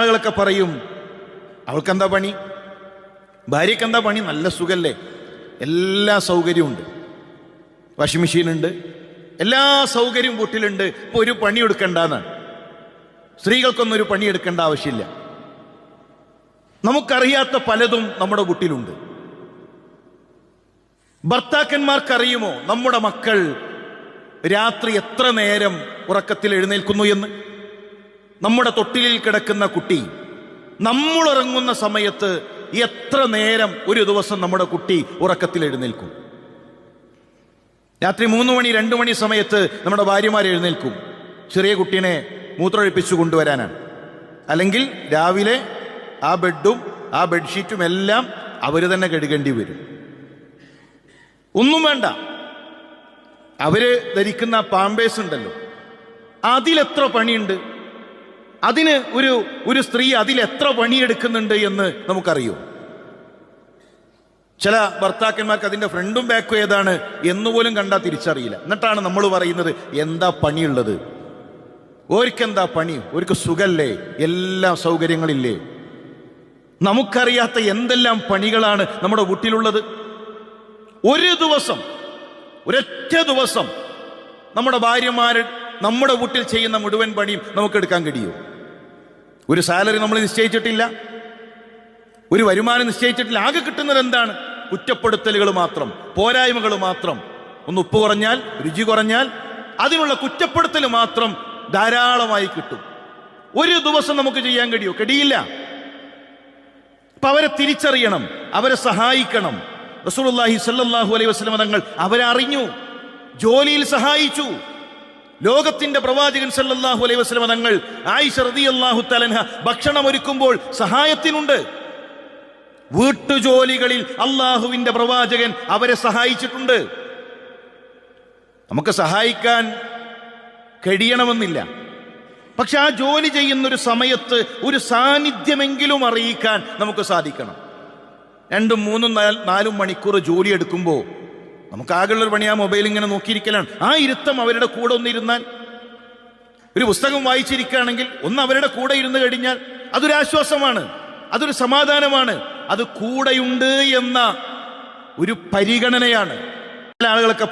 ആളുകളൊക്കെ പറയും അവൾക്കെന്താ പണി? ഭാര്യയ്ക്ക് എന്താ പണി? നല്ല സുഖല്ലേ. എല്ലാ സൗകര്യമുണ്ട്. വാഷിംഗ് മെഷീൻ ഉണ്ട് എല്ലാ സൗകര്യവും വീട്ടിലുണ്ട്. ഇപ്പോൾ ഒരു പണി എടുക്കണ്ടെന്നാണ് സ്ത്രീകൾക്കൊന്നും ഒരു പണി എടുക്കേണ്ട ആവശ്യമില്ല. നമുക്കറിയാത്ത പലതും നമ്മുടെ വീട്ടിലുണ്ട്. ഭർത്താക്കന്മാർക്കറിയുമോ നമ്മുടെ മക്കൾ രാത്രി എത്ര നേരം ഉറക്കത്തിൽ എഴുന്നേൽക്കുന്നു എന്ന്? നമ്മുടെ തൊട്ടിലിൽ കിടക്കുന്ന കുട്ടി നമ്മൾ ഉറങ്ങുന്ന സമയത്ത് എത്ര നേരം ഒരു ദിവസം നമ്മുടെ കുട്ടി ഉറക്കത്തിൽ എഴുന്നേൽക്കും? രാത്രി മൂന്ന് മണി രണ്ട് മണി സമയത്ത് നമ്മുടെ ഭാര്യമാർ എഴുന്നേൽക്കും. ചെറിയ കുട്ടീനെ മൂത്രമൊഴിപ്പിച്ചു കൊണ്ടുവരാനാണ്. അല്ലെങ്കിൽ രാവിലെ ആ ബെഡും ആ ബെഡ്ഷീറ്റും എല്ലാം അവർ തന്നെ കഴുകേണ്ടി വരും. ഒന്നും വേണ്ട. അവർ ധരിക്കുന്ന പാമ്പേഴ്സ് ഉണ്ടല്ലോ. അതിലെത്ര പണിയുണ്ട്? അതിന് ഒരു ഒരു സ്ത്രീ അതിൽ എത്ര പണിയെടുക്കുന്നുണ്ട് എന്ന് നമുക്കറിയോ. ചില ഭർത്താക്കന്മാർക്ക് അതിന്റെ ഫ്രണ്ടും ബാക്കും ഏതാണ് എന്നുപോലും കണ്ടാൽ തിരിച്ചറിയില്ല. എന്നിട്ടാണ് നമ്മൾ പറയുന്നത് എന്താ പണിയുള്ളത്? ഓർക്കെന്താ പണി? ഓർക്ക് സുഖല്ലേ? എല്ലാ സൗകര്യങ്ങളില്ലേ? നമുക്കറിയാത്ത എന്തെല്ലാം പണികളാണ് നമ്മുടെ വീട്ടിലുള്ളത്? ഒരു ദിവസം ഒരൊറ്റ ദിവസം നമ്മുടെ ഭാര്യമാർ നമ്മുടെ വീട്ടിൽ ചെയ്യുന്ന മുഴുവൻ പണിയും നമുക്ക് എടുക്കാൻ കഴിയും. ഒരു സാലറി നമ്മൾ നിശ്ചയിച്ചിട്ടില്ല. ഒരു വരുമാനം നിശ്ചയിച്ചിട്ടില്ല. ആകെ കിട്ടുന്നത് എന്താണ്? കുറ്റപ്പെടുത്തലുകൾ മാത്രം പോരായ്മകൾ മാത്രം. ഒന്ന് ഉപ്പ് കുറഞ്ഞാൽ രുചി കുറഞ്ഞാൽ അതിനുള്ള കുറ്റപ്പെടുത്തൽ മാത്രം ധാരാളമായി കിട്ടും. ഒരു ദിവസം നമുക്ക് ചെയ്യാൻ കഴിയുമോ കഴിയില്ല അപ്പൊ അവരെ തിരിച്ചറിയണം അവരെ സഹായിക്കണം. റസൂലുള്ളാഹി സല്ലല്ലാഹു അലൈഹി വസല്ലം തങ്ങൾ അറിഞ്ഞു ജോലിയിൽ സഹായിച്ചു. ലോകത്തിന്റെ പ്രവാചകൻ സല്ലാഹു അലൈഹി വസ്ലമ തങ്ങൾ ആയിഷ റളിയല്ലാഹു തലൻഹ ഭക്ഷണം ഒരുക്കുമ്പോൾ സഹായത്തിനുണ്ട്. വീട്ടുജോലികളിൽ അള്ളാഹുവിന്റെ പ്രവാചകൻ അവരെ സഹായിച്ചിട്ടുണ്ട്. നമുക്ക് സഹായിക്കാൻ കഴിയണമെന്നില്ല. പക്ഷെ ആ ജോലി ചെയ്യുന്ന ഒരു സമയത്ത് ഒരു സാന്നിധ്യമെങ്കിലും അറിയിക്കാൻ നമുക്ക് സാധിക്കണം. രണ്ടും മൂന്നും നാലും മണിക്കൂർ ജോലി എടുക്കുമ്പോൾ നമുക്ക് ആകെയുള്ള ഒരു പണി ആ മൊബൈൽ ഇങ്ങനെ നോക്കിയിരിക്കലാണ്. ആ ഇരുത്തം അവരുടെ കൂടെ ഒന്നിരുന്നാൽ ഒരു പുസ്തകം വായിച്ചിരിക്കുകയാണെങ്കിൽ ഒന്ന് അവരുടെ കൂടെ ഇരുന്ന് കഴിഞ്ഞാൽ അതൊരു ആശ്വാസമാണ് അതൊരു സമാധാനമാണ്. അത് കൂടെയുണ്ട് എന്ന ഒരു പരിഗണനയാണ്. ആളുകളൊക്കെ